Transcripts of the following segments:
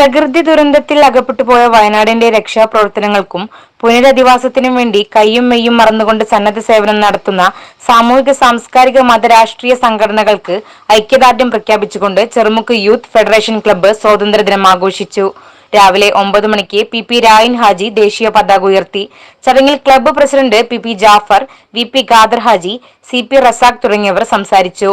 പ്രകൃതി ദുരന്തത്തിൽ അകപ്പെട്ടുപോയ വയനാടിന്റെ രക്ഷാപ്രവർത്തനങ്ങൾക്കും പുനരധിവാസത്തിനും വേണ്ടി കയ്യും മെയ്യും മറന്നുകൊണ്ട് സന്നദ്ധ സേവനം നടത്തുന്ന സാമൂഹിക സാംസ്കാരിക മതരാഷ്ട്രീയ സംഘടനകൾക്ക് ഐക്യദാർഢ്യം പ്രഖ്യാപിച്ചുകൊണ്ട് ചെറുമുക്ക് യൂത്ത് ഫെഡറേഷൻ ക്ലബ്ബ് സ്വാതന്ത്ര്യദിനം ആഘോഷിച്ചു. രാവിലെ ഒമ്പത് മണിക്ക് പി പി രായിൻ ഹാജി ദേശീയ പതാക ഉയർത്തി. ചടങ്ങിൽ club president P P Jafar V P Khader Haji C P Razak തുടങ്ങിയവർ സംസാരിച്ചു.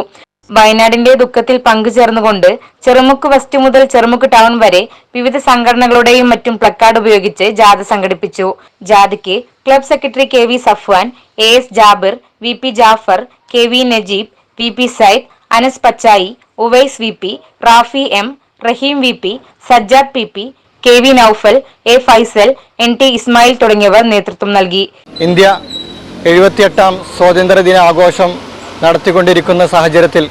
വയനാടിന്റെ ദുഃഖത്തിൽ പങ്കുചേർന്നുകൊണ്ട് ചെറുമുക്ക് വെസ്റ്റ് മുതൽ ചെറുമുക്ക് ടൗൺ വരെ വിവിധ സംഘടനകളുടെയും മറ്റും പ്ലക്കാർഡ് ഉപയോഗിച്ച് ജാഥ സംഘടിപ്പിച്ചു. ജാഥയ്ക്ക് club secretary K V Safwan A S Jabir V P Jafar K V Najeeb V P Said Anas Pachayi Uvais V P Rafi M Raheem V P Sajjad P P K V Noufal A Faisal N T Ismail തുടങ്ങിയവർ നേതൃത്വം നൽകി. India എഴുപത്തിയെട്ടാം സ്വാതന്ത്ര്യദിന ആഘോഷം നടത്തിക്കൊണ്ടിരിക്കുന്ന സാഹചര്യത്തിൽ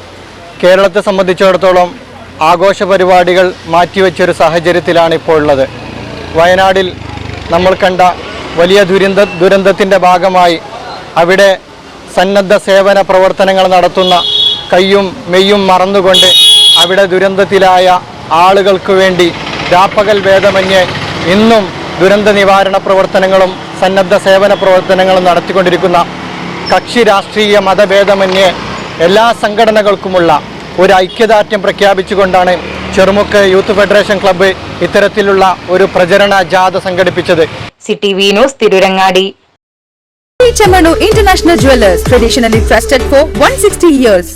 കേരളത്തെ സംബന്ധിച്ചിടത്തോളം ആഘോഷ പരിപാടികൾ മാറ്റിവെച്ചൊരു സാഹചര്യത്തിലാണ് ഇപ്പോൾ ഉള്ളത്. വയനാടിൽ നമ്മൾ കണ്ട വലിയ ദുരന്ത ദുരന്തത്തിന്റെ ഭാഗമായി അവിടെ സന്നദ്ധ സേവന പ്രവർത്തനങ്ങൾ നടത്തുന്ന കയ്യും മെയ്യും മറന്നുകൊണ്ട് അവിടെ ദുരന്തത്തിലായ ആളുകൾക്ക് വേണ്ടി രാപ്പകൽ ഭേദമന്യേ ഇന്നും ദുരന്ത നിവാരണ പ്രവർത്തനങ്ങളും സന്നദ്ധ സേവന പ്രവർത്തനങ്ങളും നടത്തിക്കൊണ്ടിരിക്കുന്ന കക്ഷി രാഷ്ട്രീയ മതഭേദമന്യേ എല്ലാ സംഘടനകൾക്കുമുള്ള ഒരു ഐക്യദാർഢ്യം പ്രഖ്യാപിച്ചുകൊണ്ടാണ് ചെറുമുക്ക് യൂത്ത് ഫെഡറേഷൻ ക്ലബ്ബ് ഇത്തരത്തിലുള്ള ഒരു പ്രചരണ ജാഥ സംഘടിപ്പിച്ചത് City V News Tirurangadi Chamanu International Jewelers, traditionally trusted for 160 years.